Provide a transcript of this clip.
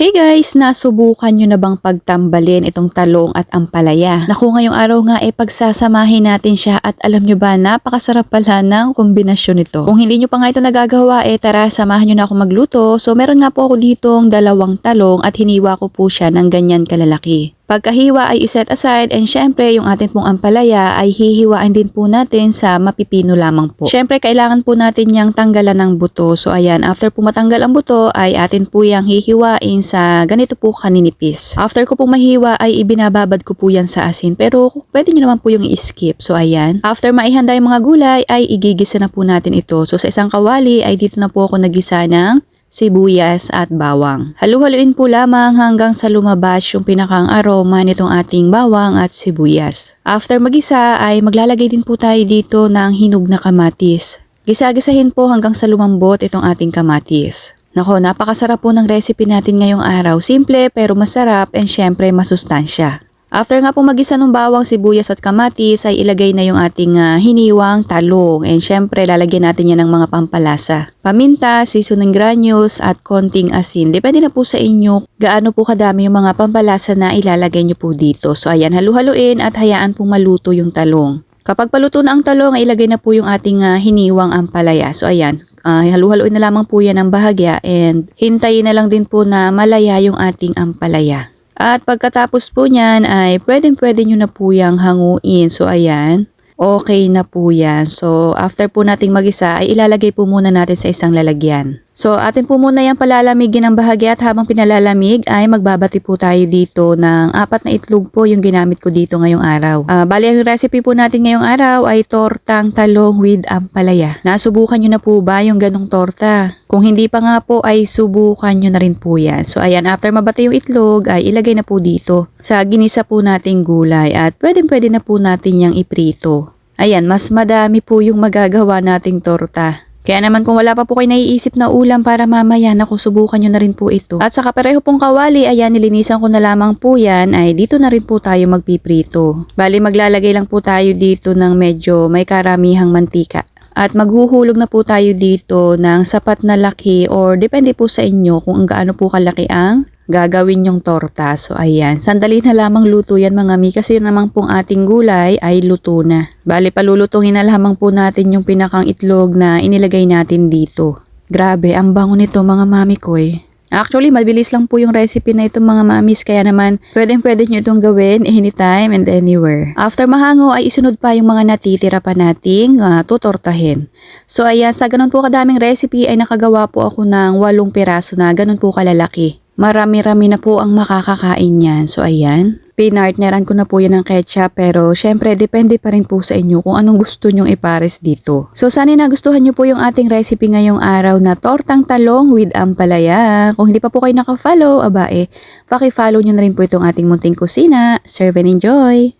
Hey guys, nasubukan nyo na bang pagtambalin itong talong at ampalaya? Naku, ngayong araw nga eh pagsasamahin natin siya at alam nyo ba, napakasarap pala ng kombinasyon nito. Kung hindi nyo pa nga ito nagagawa, eh tara, samahan nyo na ako magluto. So meron nga po ako ditong dalawang talong at hiniwa ko po siya ng ganyan kalalaki. Pagkahiwa ay iset aside and syempre yung ating pong ampalaya ay hihiwain din po natin sa mapipino lamang po. Syempre kailangan po natin yang tanggalan ng buto. So ayan, after po matanggal ang buto ay atin po yang hihiwain sa ganito po kaninipis. After ko po mahiwa ay ibinababad ko po yan sa asin pero pwede nyo naman po yung i-skip. So ayan, after maihanda yung mga gulay ay igigisa na po natin ito. So sa isang kawali ay dito na po ako nagisa ng sibuyas at bawang. Halu-haluin po lamang hanggang sa lumabas yung pinakang aroma nitong ating bawang at sibuyas. After magisa ay maglalagay din po tayo dito ng hinog na kamatis. Gisa-gisahin po hanggang sa lumambot itong ating kamatis. Nako, napakasarap po ng recipe natin ngayong araw. Simple pero masarap and syempre masustansya. After nga po magisa ng bawang, sibuyas at kamatis ay ilagay na yung ating ah, hiniwang talong and syempre lalagyan natin yan ng mga pampalasa. Paminta, seasoning granules at konting asin. Depende na po sa inyo gaano po kadami yung mga pampalasa na ilalagay nyo po dito. So ayan, halu-haluin at hayaan pong maluto yung talong. Kapag paluto na ang talong, ay ilagay na po yung ating ah, hiniwang ampalaya. So ayan, ah, halu-haluin na lamang po yan ng bahagya and hintayin na lang din po na malaya yung ating ampalaya. At pagkatapos po niyan ay pwedeng pwede nyo na po yung hanguin. So ayan, okay na po yan. So after po nating magisa ay ilalagay po muna natin sa isang lalagyan. So atin po muna yung palalamigin ng bahagya at habang pinalalamig ay magbabati po tayo dito ng apat na itlog po yung ginamit ko dito ngayong araw. Ah, bali ang recipe po natin ngayong araw ay tortang talong with ampalaya. Nasubukan nyo na po ba yung ganong torta? Kung hindi pa nga po ay subukan nyo na rin po yan. So ayan, after mabati yung itlog ay ilagay na po dito sa ginisa po nating gulay at pwede pwede na po natin yung iprito. Ayan, mas madami po yung magagawa nating torta. Kaya naman kung wala pa po kayo naiisip na ulam para mamaya, naku subukan nyo na rin po ito. At sa kapareho pong kawali, ayan nilinisan ko na lamang po yan, ay dito na rin po tayo magpiprito. Bali maglalagay lang po tayo dito ng medyo may karamihang mantika. At maghuhulog na po tayo dito ng sapat na laki or depende po sa inyo kung gaano po kalaki ang gagawin yung torta. So ayan, sandali na lamang luto yan mga mi kasi naman pong ating gulay ay luto na. Bali palulutungin na lamang po natin yung pinakang itlog na inilagay natin dito. Grabe, ang bango nito mga mami ko eh. Actually, mabilis lang po yung recipe na ito mga mamis kaya naman pwedeng pwede nyo itong gawin anytime and anywhere. After mahango ay isunod pa yung mga natitira pa nating uh, tutortahin. So ayan, sa ganun po kadaming recipe ay nakagawa po ako ng walong piraso na ganun po kalalaki. Marami-rami na po ang makakakain yan. So ayan, pinartneran ko na po yan ng ketchup pero syempre depende pa rin po sa inyo kung anong gusto nyong ipares dito. So sana nagustuhan nyo po yung ating recipe ngayong araw na tortang talong with ampalaya. Kung hindi pa po kayo naka-follow, aba eh, paki-follow nyo na rin po itong ating munting kusina. Serve and enjoy!